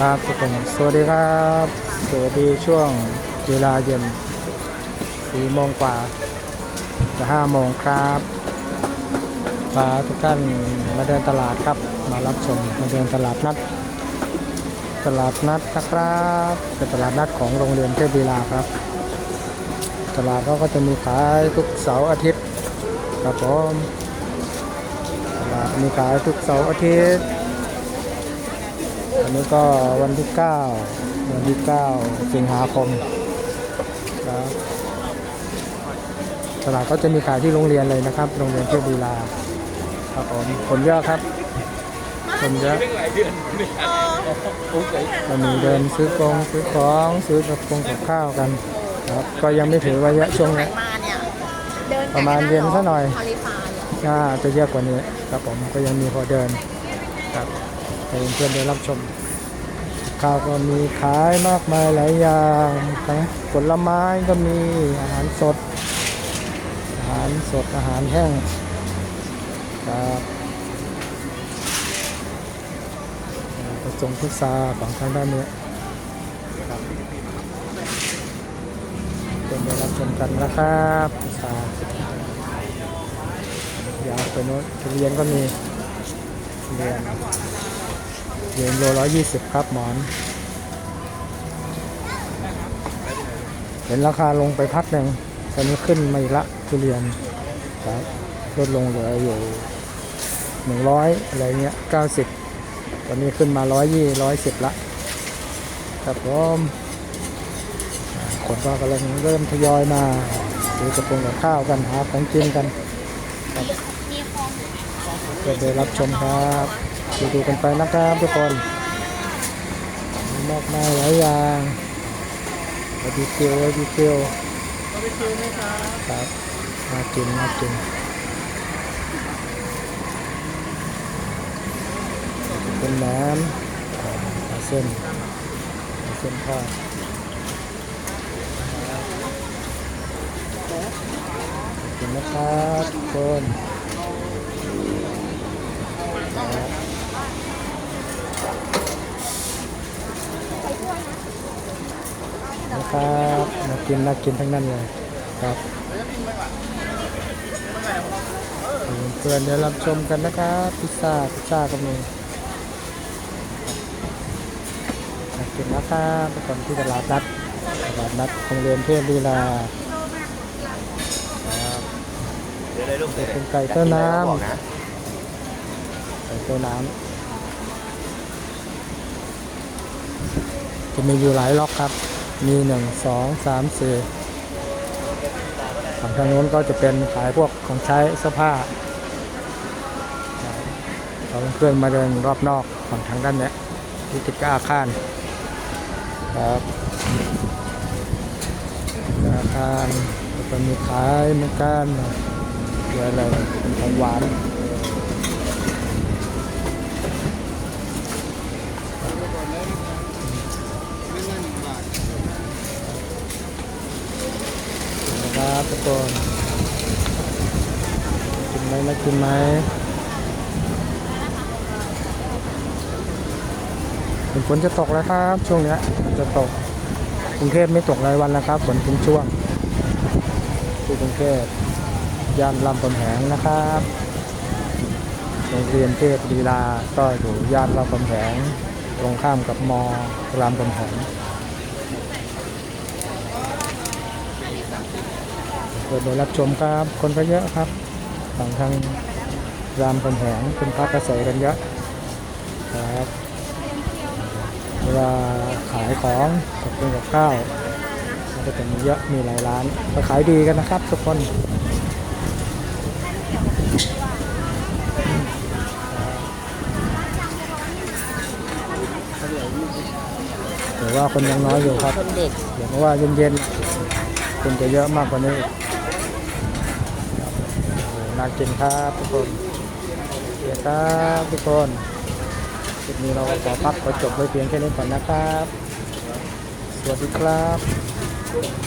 ครับทุกคนสวัสดีครับ สวัสดีช่วงเวลาเย็นสี่โมงกว่าจะห้าโมงครับพาทุกท่านมาเดินตลาดครับ มารับชมมาเดินตลาดนัด ตลาดนัดนะครับเป็นตลาดนัดของโรงเรียนเทพวีลาครับ ตลาดเขาก็จะมีขายทุกเสาร์อาทิตย์ครับผมตลาดมีขายทุกเสาร์อาทิตย์ นนี้ก็วันที่ 9 วันที่ 9 สิงหาคมครับตลาดก็จะมีขายที่โรงเรียนเลยนะครับ โรงเรียนเทพวีลาครับผมคนเยอะครับคนเยอะมันมีเดินซื้อกงซื้อของซื้อกับกงกับข้าวกันครับก็ยังไม่ถือว่าเยอะช่วงนี้มาเนี่ยเดินประมาณเย็นซะหน่อยคาลิฟาเนี่ยน่าจะเยอะกว่านี้ครับผมก็ยังมีพอเดินครับให้เพื่อนๆได้รับชม ข้าวก็มีขายมากมายหลายอย่างทั้งผลไม้ก็มีอาหารสด อาหารสดอาหารแห้งครับผสมพุทราของทางด้านนี้ครับเป็นได้รับชมกันนะครับพุทรายาวไปโน้นทุเรียนก็มีทุเรียน เหรียญโลร้อยยี่สิบครับหมอนเห็นราคาลงไปพักหนึ่งตอนนี้ขึ้นมาอีกละทุเรียนครับลดลงเหลืออยู่หนึ่งร้อยอะไรเงี้ยเก้าสิบตอนนี้ขึ้นมาร้อยยี่ร้อยสิบละครับผมอ่าคนก็กำลังเริ่มทยอยมาซื้อกระปุกกับข้าวกันหาของกินกันครับก็ได้รับชมครับ ดูดูกันไปนะครับทุกคนมีมากมายหลายอย่างบาร์บีคิวบาร์บีคิวครับน่ากินน่ากินเป็นนมอ่าปลาเส้นปลาเส้นทอดขอบคุณนะครับทุกคน ครับน่ากินน่ากินทั้งนั้นเลยครับเพื่อนเดี๋ยวรับชมกันนะครับพิซซ่าพิซซ่าก็มีน่ากินนะครับทุกคนที่ตลาดนัดตลาดนัดโรงเรียนเทพลีลาเดี๋ยวได้ลูกเดี๋ยวเป็นไก่เต้าน้ำไก่เต้าน้ำจะมีอยู่หลายล็อกครับ มีหนึ่งสองสามสี่ฝั่งทางโน้นก็จะเป็นขายพวกของใช้เสื้อผ้าเราเพื่อนมาเดินรอบนอกฝั่งทางด้านเนี้ยที่ติดกับอาคารครับอาคารแล้วก็มีขายเหมือนกันเยอะเลยเป็นของหวาน กคนกินไหมไม่กินไหมฝนจะตกแล้วครับ ช่วงนี้ยฝนจะตกกรุงเทพไม่ตกรายวันแล้วครับฝนทิ้งช่วงที่กรุงเทพย่านลำคำแหงนะครับโรงเรียนเทพลีลาก็อยู่ย่านลำคำแหงตรงข้ามกับมรามคำแหง ปิดโดยรับชมครับ คนก็เยอะครับฝั่งทางรามคำแหงเป็นพักกระแสกันเยอะครับเวลาขายของกับเป็นกับข้าวมันก็จะมีเยอะมีหลายร้านก็ขายดีกันนะครับ ทุกคนถือว่าคนยังน้อยอยู่ครับเด็กเดี๋ยวเพราะว่าเย็นๆคนจะเยอะมากกว่านี้อีกครับโอ้โห น่ากินครับทุกคนเดี๋ยวครับทุกคนคลิปนี้เราขอพักขอจบไว้เพียงแค่นี้ก่อนนะครับ สวัสดีครับ